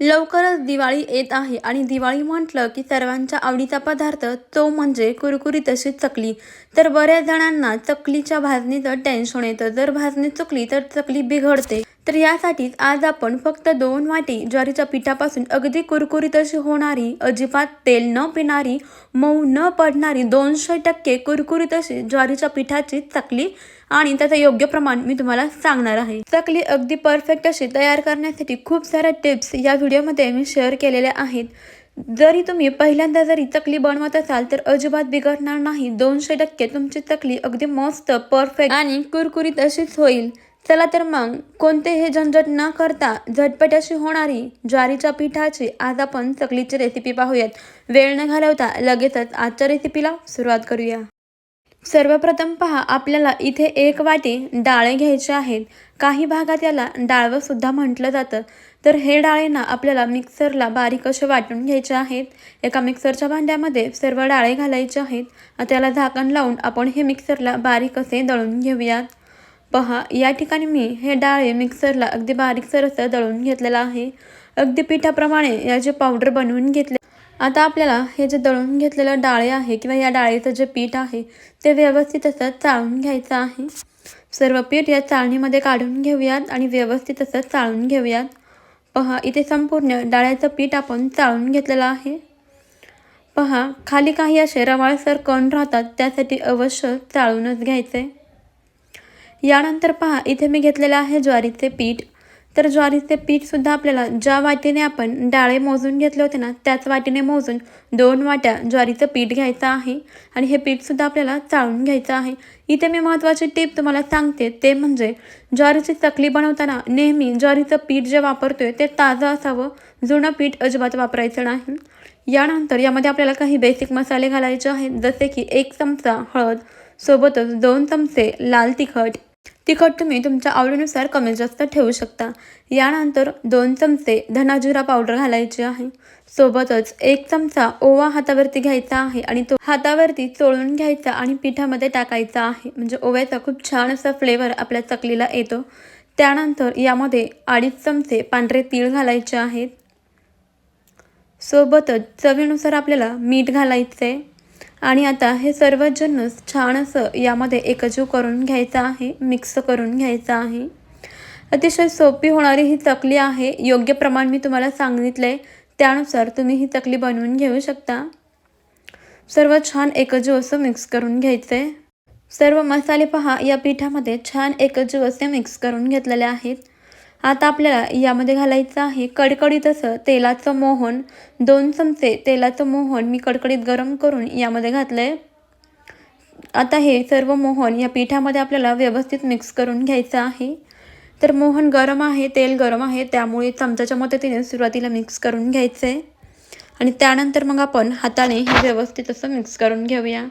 लवकरच दिवाळी येत आहे आणि दिवाळी म्हटलं की सर्वांच्या आवडीचा पदार्थ तो म्हणजे कुरकुरीत अशी चकली. तर बऱ्याच जणांना चकलीच्या भाजणीचं टेन्शन येतं. जर भाजणी चुकली तर चकली बिघडते. तर यासाठीच आज आपण फक्त दोन वाटी ज्वारीच्या पिठापासून अगदी कुरकुरीत अशी होणारी अजिबात तेल न पिणारी मऊ न पडणारी दोनशे टक्के कुरकुरीत अशी ज्वारीच्या पिठाची चकली आणि त्याचं योग्य प्रमाण मी तुम्हाला सांगणार आहे. चकली अगदी परफेक्ट अशी तयार करण्यासाठी खूप साऱ्या टिप्स या व्हिडिओमध्ये मी शेअर केलेल्या आहेत. जरी तुम्ही पहिल्यांदा जरी चकली बनवत असाल तर अजिबात बिघडणार नाही. दोनशे टक्के तुमची चकली अगदी मस्त परफेक्ट आणि कुरकुरीत अशीच होईल. चला तर मग कोणतेही झंझट न करता झटपट अशी होणारी ज्वारीच्या पिठाची आज आपण चकलीची रेसिपी पाहूयात. वेळ न घालवता लगेचच आजच्या रेसिपीला सुरुवात करूया. सर्वप्रथम पहा आपल्याला इथे एक वाटी डाळे घ्यायचे आहेत. काही भागात याला डाळवं सुद्धा म्हटलं जातं. तर हे डाळे ना आपल्याला मिक्सरला बारीक असे वाटून घ्यायचे आहेत. एका मिक्सरच्या भांड्यामध्ये सर्व डाळे घालायचे आहेत. त्याला झाकण लावून आपण हे मिक्सरला बारीक असे दळून घेऊयात. पहा या ठिकाणी मी हे डाळे मिक्सरला अगदी बारीक सरसं दळून घेतलेलं आहे. अगदी पिठाप्रमाणे याचे पावडर बनवून घेतले आता आपल्याला हे जे दळून घेतलेलं डाळे आहे किंवा या डाळीचं जे पीठ आहे ते व्यवस्थित असं चाळून घ्यायचं आहे. सर्व पीठ या चाळणीमध्ये काढून घेऊयात आणि व्यवस्थित असं चाळून घेऊयात. पहा इथे संपूर्ण डाळ्याचं पीठ आपण चाळून घेतलेलं आहे. पहा खाली काही असे रवाळसर कण राहतात त्यासाठी अवश्य चाळूनच घ्यायचे. यानंतर पहा इथे मी घेतलेलं आहे ज्वारीचे पीठ. तर ज्वारीचे पीठसुद्धा आपल्याला ज्या वाटीने आपण डाळे मोजून घेतले होते ना त्याच वाटीने मोजून दोन वाट्या ज्वारीचं पीठ घ्यायचं आहे आणि हे पीठसुद्धा आपल्याला चाळून घ्यायचं आहे. इथे मी महत्त्वाची टीप तुम्हाला सांगते ते म्हणजे ज्वारीची चकली बनवताना नेहमी ज्वारीचं पीठ जे वापरतोय ते ताजं असावं जुनं पीठ अजिबात वापरायचं नाही. यानंतर यामध्ये आपल्याला काही बेसिक मसाले घालायचे आहेत जसे की एक चमचा हळद सोबतच दोन चमचे लाल तिखट तिखट तुम्ही तुमच्या आवडीनुसार कमी जास्त ठेवू शकता. यानंतर दोन चमचे धनाजिरा पावडर घालायची आहे. सोबतच एक चमचा ओवा हातावरती घ्यायचा आहे आणि तो हातावरती चोळून घ्यायचा आणि पिठामध्ये टाकायचा आहे. म्हणजे ओव्याचा खूप छान असा फ्लेवर आपल्या चकलीला येतो. त्यानंतर यामध्ये अडीच चमचे पांढरे तीळ घालायचे आहेत. सोबतच चवीनुसार आपल्याला मीठ घालायचं आहे आणि आता हे सर्व जन्नस छान असं यामध्ये एकजीव करून घ्यायचं आहे मिक्स करून घ्यायचं आहे. अतिशय सोपी होणारी ही चकली आहे. योग्य प्रमाण मी तुम्हाला सांगितलं आहे त्यानुसार तुम्ही ही चकली बनवून घेऊ शकता. सर्व छान एकजीव असं मिक्स करून घ्यायचं आहे सर्व मसाले पहा या पिठामध्ये छान एकजीव असे मिक्स करून घेतलेले आहेत. आता आपल्याला यामध्ये घालायचं आहे कडकडीत असं तेलाचं मोहन. दोन चमचे तेलाचं मोहन मी कडकडीत गरम करून यामध्ये घातलं आहे आता हे सर्व मोहन या पिठामध्ये आपल्याला व्यवस्थित मिक्स करून घ्यायचं आहे. तर मोहन गरम आहे तेल गरम आहे त्यामुळे चमच्याच्या मदतीने सुरुवातीला मिक्स करून घ्यायचं आहे आणि त्यानंतर मग आपण हाताने हे व्यवस्थित असं मिक्स करून घेऊया.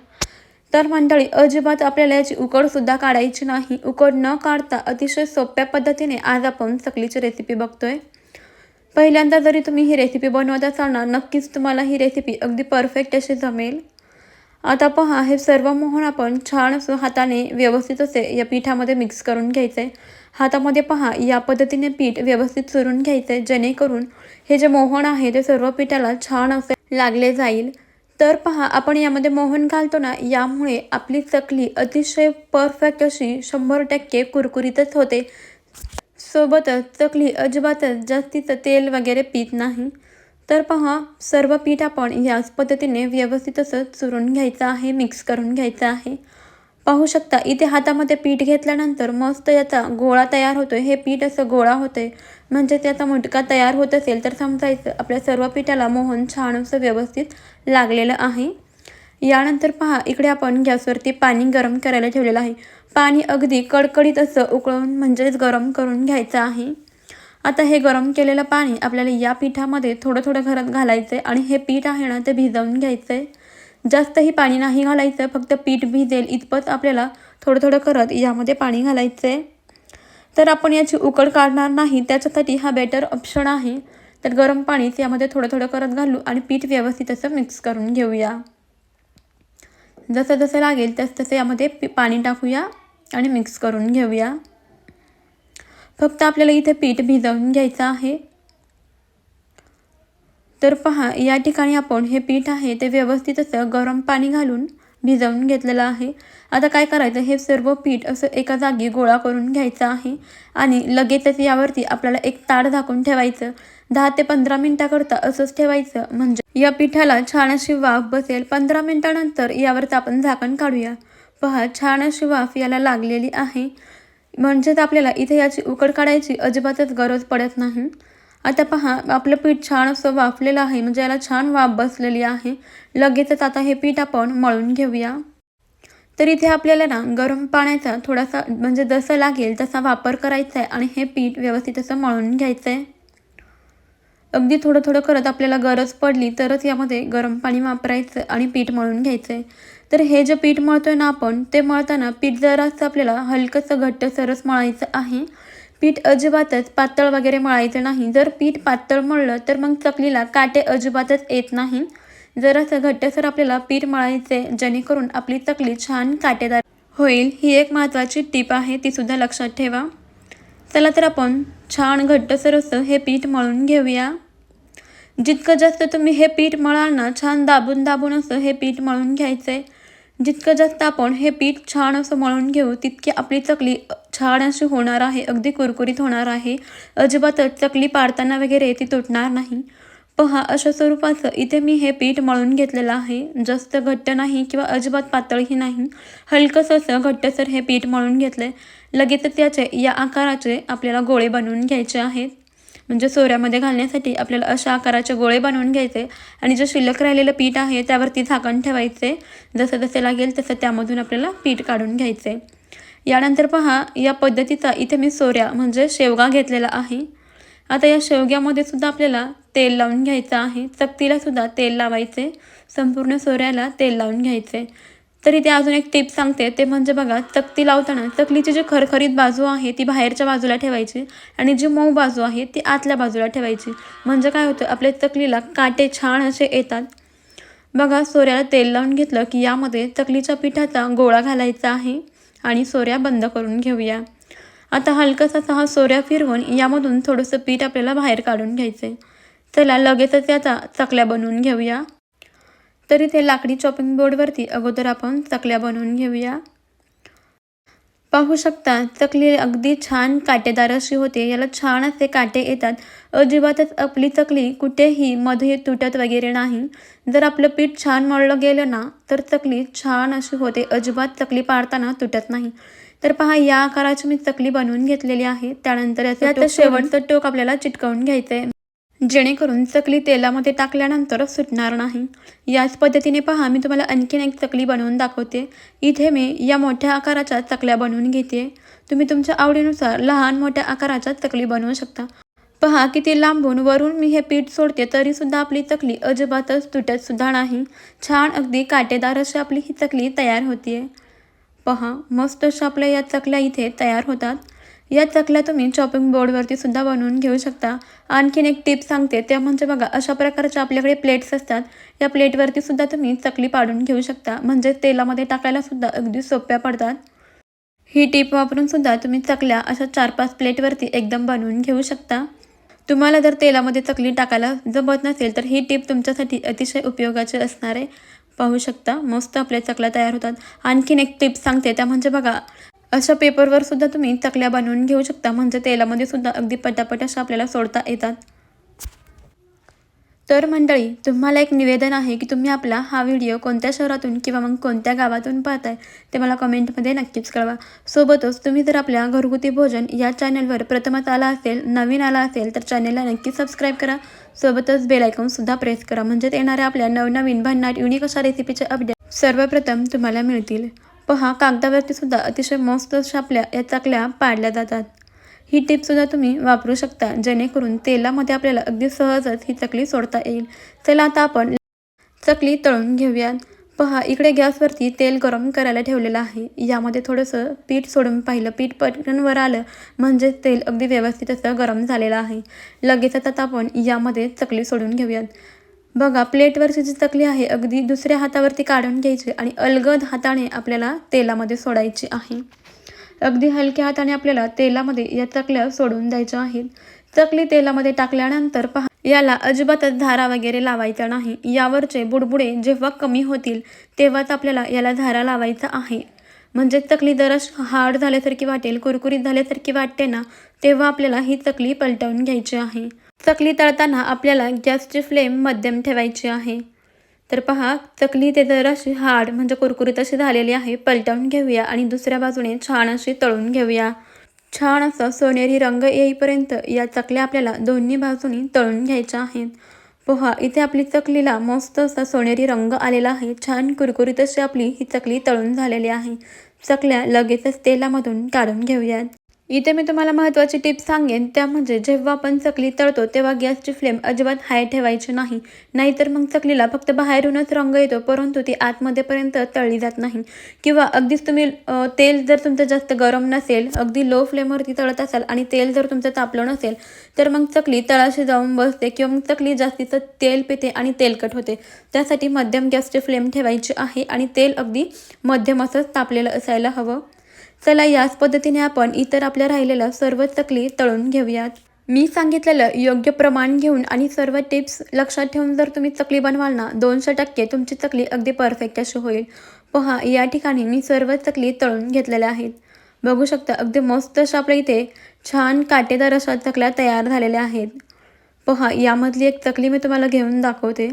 तर मंडळी अजिबात आपल्याला याची उकडसुद्धा काढायची नाही. उकड न काढता अतिशय सोप्या पद्धतीने आज आपण चकलीची रेसिपी बघतोय. पहिल्यांदा जरी तुम्ही ही रेसिपी बनवत असाल ना नक्कीच तुम्हाला ही रेसिपी अगदी परफेक्ट अशी जमेल. आता पहा हे सर्व मोहन आपण छान असं हाताने व्यवस्थित असे या पिठामध्ये मिक्स करून घ्यायचं. आहे हातामध्ये पहा या पद्धतीने पीठ व्यवस्थित चुरून घ्यायचं आहे जेणेकरून हे जे मोहन आहे ते सर्व पिठाला छान असे लागले जाईल. तर पहा आपण यामध्ये मोहन घालतो ना यामुळे आपली चकली अतिशय परफेक्ट अशी शंभर टक्के कुरकुरीतच होते. सोबतच चकली अजिबातच जास्तीचं तेल वगैरे पीत नाही. तर पहा सर्व पीठ आपण याच पद्धतीने व्यवस्थित असं चुरून घ्यायचं आहे मिक्स करून घ्यायचं आहे. पाहू शकता इथे हातामध्ये पीठ घेतल्यानंतर मस्त याचा गोळा तयार होतोय. हे पीठ असं गोळा होतंय. म्हणजे त्याचा मुटका तयार होत असेल तर समजायचं आपल्या सर्व पिठाला मोहन छान असं व्यवस्थित लागलेलं आहे. यानंतर पहा इकडे आपण गॅसवरती पाणी गरम करायला ठेवलेलं आहे. पाणी अगदी कडकडीत असं उकळून म्हणजेच गरम करून घ्यायचं आहे. आता हे गरम केलेलं पाणी आपल्याला या पिठामध्ये थोडं थोडं घरात घालायचं आहे आणि हे पीठ आहे ना ते भिजवून घ्यायचं आहे जास्तही पाणी नाही घालायचं फक्त पीठ भिजेल इतपत आपल्याला थोडं थोडं करत यामध्ये पाणी घालायचं आहे तर आपण याची उकड काढणार नाही. त्याच्यासाठी हा बेटर ऑप्शन आहे. तर गरम पाणी यामध्ये थोडं थोडं करत घालू आणि पीठ व्यवस्थित असं मिक्स करून घेऊया. जसं जसं लागेल तस तसं यामध्ये पाणी टाकूया आणि मिक्स करून घेऊया. फक्त आपल्याला इथे पीठ भिजवून घ्यायचं आहे. तर पहा या ठिकाणी आपण हे पीठ आहे ते व्यवस्थित असं गरम पाणी घालून भिजवून घेतलेलं आहे. आता काय करायचं? हे सर्व पीठ असं एका जागी गोळा करून घ्यायचं आहे आणि लगेचच यावरती आपल्याला एक ताड झाकून ठेवायचं. दहा ते पंधरा मिनिटाकरता असंच ठेवायचं. म्हणजे या पिठाला छान अशी वाफ बसेल. पंधरा मिनिटानंतर यावरचं आपण झाकण काढूया. पहा छान अशी वाफ याला लागलेली आहे. म्हणजेच आपल्याला इथे याची उकड काढायची अजिबातच गरज पडत नाही. आता पहा आपलं पीठ छान असं वाफलेलं आहे म्हणजे याला छान वाफ बसलेली आहे. लगेचच आता हे पीठ आपण मळून घेऊया. तर इथे आपल्याला ना गरम पाण्याचा थोडासा म्हणजे जसं लागेल तसा वापर करायचा आहे आणि हे पीठ व्यवस्थित असं मळून घ्यायचं आहे. अगदी थोडं थोडं करत आपल्याला गरज पडली तरच यामध्ये गरम पाणी वापरायचं आणि पीठ मळून घ्यायचं आहे. तर हे जे पीठ मळतोय ना आपण ते मळताना पीठ जरासं आपल्याला हलकंसं घट्ट सरस मळायचं आहे. पीठ अजिबातच पातळ वगैरे मळायचं नाही. जर पीठ पातळ मळलं तर मग चकलीला काटे अजिबातच येत नाही. जरासं घट्टसर आपल्याला पीठ मळायचे जेणेकरून आपली चकली छान काटेदार होईल. ही एक महत्त्वाची टीप आहे ती सुद्धा लक्षात ठेवा. चला तर आपण छान घट्टसर असं हे पीठ मळून घेऊया. जितकं जास्त तुम्ही हे पीठ मळाल ना छान दाबून दाबून असं हे पीठ मळून घ्यायचं आहे जितकं जास्त आपण हे पीठ छान असं मळून घेऊ तितकी आपली चकली छान अशी होणार आहे अगदी कुरकुरीत होणार आहे. अजिबातच चकली पाडताना वगैरे ती तुटणार नाही. पहा अशा स्वरूपाचं इथे मी हे पीठ मळून घेतलेलं आहे. जास्त घट्ट नाही किंवा अजिबात पातळही नाही. हलकंसं असं घट्टसर हे पीठ मळून घेतलं आहे लगेचच याचे या आकाराचे आपल्याला गोळे बनवून घ्यायचे आहेत. म्हणजे सोऱ्यामध्ये घालण्यासाठी आपल्याला अशा आकाराचे गोळे बनवून घ्यायचे. आणि जे शिल्लक राहिलेलं पीठ आहे त्यावरती झाकण ठेवायचे. जसं जसे लागेल तसं त्यामधून आपल्याला पीठ काढून घ्यायचे. यानंतर पहा या पद्धतीचा इथे मी सोऱ्या म्हणजे शेवगा घेतलेला आहे. आता या शेवग्यामध्ये सुद्धा आपल्याला तेल लावून घ्यायचं आहे. चकतीला सुद्धा तेल लावायचे. संपूर्ण सोऱ्याला तेल लावून घ्यायचे. तरी ते अजून एक टिप सांगते. ते म्हणजे बघा चकती लावताना चकलीची जी खरखरीत बाजू आहे ती बाहेरच्या बाजूला ठेवायची आणि जी मऊ बाजू आहे ती आतल्या बाजूला ठेवायची. म्हणजे काय होतं आपल्या चकलीला काटे छान असे येतात. बघा सोऱ्याला तेल लावून घेतलं की यामध्ये चकलीच्या पिठाचा गोळा घालायचा आहे आणि सोऱ्या बंद करून घेऊया. आता हलकासा हा सोऱ्या फिरवून यामधून थोडंसं पीठ आपल्याला बाहेर काढून घ्यायचं आहे चला लगेचच याचा चकल्या बनवून घेऊया. तरी ते लाकडी चॉपिंग बोर्डवरती अगोदर आपण चकल्या बनवून घेऊया. पाहू शकता चकली अगदी छान काटेदार अशी होते. याला छान असे काटे येतात. अजिबातच आपली चकली कुठेही मध्ये तुटत वगैरे नाही. जर आपलं पीठ छान मळलं गेलं ना तर चकली छान अशी होते. अजिबात चकली पाडताना तुटत नाही. तर पहा या आकाराची मी चकली बनवून घेतलेली आहे. त्यानंतर याचं शेवटचं टोक आपल्याला चिटकवून घ्यायचं आहे. जेणेकरून चकली तेलामध्ये टाकल्यानंतर सुटणार नाही. याच पद्धतीने पहा मी तुम्हाला आणखीन एक चकली बनवून दाखवते. इथे मी या मोठ्या आकाराच्या चकल्या बनवून घेते. तुम्ही तुमच्या आवडीनुसार लहान मोठ्या आकाराच्या चकली बनवू शकता. पहा किती लांबून वरून मी हे पीठ सोडते तरीसुद्धा आपली चकली अजिबातच तुटतसुद्धा नाही. छान अगदी काटेदार अशी आपली ही चकली तयार होतीये. पहा मस्त अशा आपल्या या चकल्या इथे तयार होतात. या चकल्या तुम्ही चॉपिंग बोर्डवरती सुद्धा बनवून घेऊ शकता. आणखीन एक टिप सांगते त्या म्हणजे बघा अशा प्रकारच्या आपल्याकडे प्लेट्स असतात. या प्लेटवरती सुद्धा तुम्ही चकली पाडून घेऊ शकता. म्हणजे तेलामध्ये टाकायला सुद्धा अगदी सोप्या पडतात. ही टीप वापरून सुद्धा तुम्ही चकल्या अशा चार पाच प्लेटवरती एकदम बनवून घेऊ शकता. तुम्हाला जर तेलामध्ये चकली टाकायला जमत नसेल तर ही टीप तुमच्यासाठी अतिशय उपयोगाची असणार आहे. पाहू शकता मस्त आपल्या चकल्या तयार होतात. आणखीन एक टिप सांगते त्या म्हणजे बघा अशा पेपरवर सुद्धा तुम्ही चकल्या बनवून घेऊ शकता म्हणजे तेलामध्ये सुद्धा अगदी पटापट अशा आपल्याला सोडता येतात. तर मंडळी तुम्हाला एक निवेदन आहे की तुम्ही आपला हा व्हिडिओ कोणत्या शहरातून किंवा मग कोणत्या गावातून पाहताय ते मला कमेंटमध्ये नक्कीच कळवा. सोबतच तुम्ही जर आपल्या घरगुती भोजन या चॅनलवर प्रथमच आला असेल नवीन आला असेल तर चॅनलला नक्की सबस्क्राईब करा. सोबतच बेलायकॉनसुद्धा प्रेस करा म्हणजे येणाऱ्या आपल्या नवनवीन भन्नाट युनिक अशा रेसिपीचे अपडेट सर्वप्रथम तुम्हाला मिळतील. पहा कागदावरती सुद्धा अतिशय मस्त अशा आपल्या या चकल्या पाडल्या जातात. ही टिपसुद्धा तुम्ही वापरू शकता जेणेकरून तेलामध्ये आपल्याला अगदी सहजच ही चकली सोडता येईल. चला आता आपण चकली तळून घेऊयात. पहा इकडे गॅसवरती तेल गरम करायला ठेवलेलं आहे. यामध्ये थोडंसं पीठ सोडून पाहिलं. पीठ पटकन वर आलं म्हणजे तेल अगदी व्यवस्थित असं गरम झालेलं आहे. लगेचच आता आपण यामध्ये चकली सोडून घेऊयात. बघा प्लेटवरची जी चकली आहे अगदी दुसऱ्या हातावरती काढून घ्यायची आणि अलगद हाताने आपल्याला तेलामध्ये सोडायची आहे. अगदी हलक्या हाताने आपल्याला तेलामध्ये या चकल्या सोडून द्यायच्या आहेत. चकली तेलामध्ये टाकल्यानंतर पहा याला अजिबातच धारा वगैरे लावायचा नाही. यावरचे बुडबुडे जेव्हा कमी होतील तेव्हाच आपल्याला याला धारा लावायचा आहे. म्हणजे चकली जरा हार्ड झाल्यासारखी वाटेल कुरकुरीत झाल्यासारखी वाटते ना तेव्हा आपल्याला ही चकली पलटवून घ्यायची आहे. चकली तळताना आपल्याला गॅसची फ्लेम मध्यम ठेवायची आहे. तर पहा चकली ते जर अशी हार्ड म्हणजे कुरकुरीत अशी झालेली आहे पलटवून घेऊया आणि दुसऱ्या बाजूने छान अशी तळून घेऊया. छान असा सोनेरी रंग येईपर्यंत या चकल्या आपल्याला दोन्ही बाजूनी तळून घ्यायच्या आहेत. पोहा इथे आपली चकलीला मस्त असा सोनेरी रंग आलेला आहे. छान कुरकुरीत अशी आपली ही चकली तळून झालेली आहे. चकल्या लगेचच तेलामधून काढून घेऊयात. इथे मी तुम्हाला महत्त्वाची टिप सांगेन. त्या म्हणजे जेव्हा आपण चकली तळतो तेव्हा गॅसची फ्लेम अजिबात हाय ठेवायची नाही. नाहीतर मग चकलीला फक्त बाहेरूनच रंग येतो परंतु ती आतमध्येपर्यंत तळली जात नाही. किंवा अगदीच तुम्ही तेल जर तुमचं जास्त गरम नसेल अगदी लो फ्लेमवरती तळत असाल आणि तेल जर तुमचं तापलं नसेल तर मग चकली तळाशी जाऊन बसते किंवा मग चकली जास्तीचं तेल पिते आणि तेलकट होते. त्यासाठी मध्यम गॅसची फ्लेम ठेवायची आहे आणि तेल अगदी मध्यम असंच तापलेलं असायला हवं. चला याच पद्धतीने आपण इतर आपल्या राहिलेल्या सर्व चकली तळून घेऊयात. मी सांगितलेलं योग्य प्रमाण घेऊन आणि सर्व टिप्स लक्षात ठेवून जर तुम्ही चकली बनवाल ना दोनशे टक्के तुमची चकली अगदी परफेक्ट अशी होईल. पहा या ठिकाणी मी सर्व चकली तळून घेतलेल्या आहेत. बघू शकता अगदी मस्त अशा आपल्या इथे छान काटेदार अशा चकल्या तयार झालेल्या आहेत. पहा यामधली एक चकली मी तुम्हाला घेऊन दाखवते.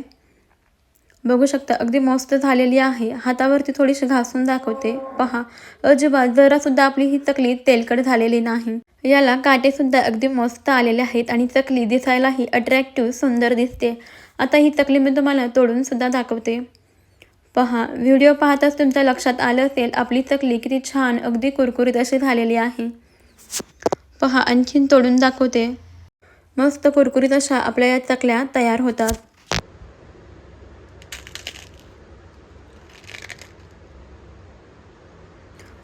बघू शकता अगदी मस्त झालेली आहे. हातावरती थोडीशी घासून दाखवते. पहा अजिबात जरासुद्धा आपली ही चकली तेलकट झालेली नाही. याला काटे सुद्धा अगदी मस्त आलेले आहेत आणि चकली दिसायलाही अट्रॅक्टिव्ह सुंदर दिसते. आता ही चकली मी तुम्हाला तोडून सुद्धा दाखवते. पहा व्हिडिओ पाहताच तुमच्या लक्षात आलं असेल आपली चकली किती छान अगदी कुरकुरीत अशी झालेली आहे. पहा आणखीन तोडून दाखवते. मस्त कुरकुरीत अशा आपल्या या चकल्या तयार होतात.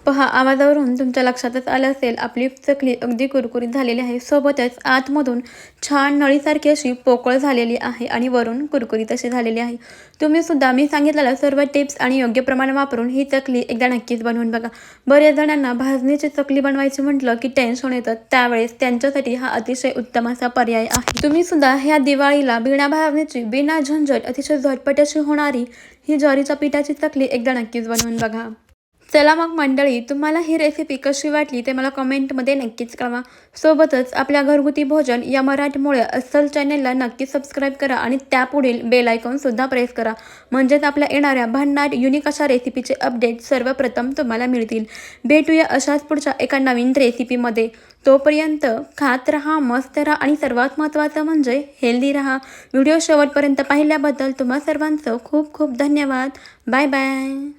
पहा आवाजावरून तुमच्या लक्षातच आलं असेल आपली चकली अगदी कुरकुरीत झालेली आहे. सोबतच आतमधून छान नळीसारखी अशी पोकळ झालेली आहे आणि वरून कुरकुरीत अशी झालेली आहे. तुम्ही सुद्धा मी सांगितलेलं सर्व टिप्स आणि योग्य प्रमाण वापरून ही चकली एकदा नक्कीच बनवून बघा. बऱ्याच जणांना भाजणीची चकली बनवायची म्हटलं की टेन्शन येतं. त्यावेळेस त्यांच्यासाठी हा अतिशय उत्तम असा पर्याय आहे. तुम्ही सुद्धा ह्या दिवाळीला बिना भाजणीची बिना झंझट अतिशय झटपट अशी होणारी ही ज्वारीच्या पिठाची चकली एकदा नक्कीच बनवून बघा. चला मग मंडळी तुम्हाला ही रेसिपी कशी वाटली ते मला कमेंटमध्ये नक्कीच कळवा. सोबतच आपल्या घरगुती भोजन या मराठीमुळे अस्सल चॅनेलला नक्की सबस्क्राईब करा आणि त्यापुढील बेल आयकॉनसुद्धा प्रेस करा. म्हणजेच आपल्या येणाऱ्या भन्नाट युनिक अशा रेसिपीचे अपडेट सर्वप्रथम तुम्हाला मिळतील. भेटूया अशाच पुढच्या एका नवीन रेसिपीमध्ये तोपर्यंत खात राहा मस्त राहा आणि सर्वात महत्त्वाचं म्हणजे हेल्दी राहा. व्हिडिओ शेवटपर्यंत पाहिल्याबद्दल तुम्हा सर्वांचं खूप खूप धन्यवाद. Bye bye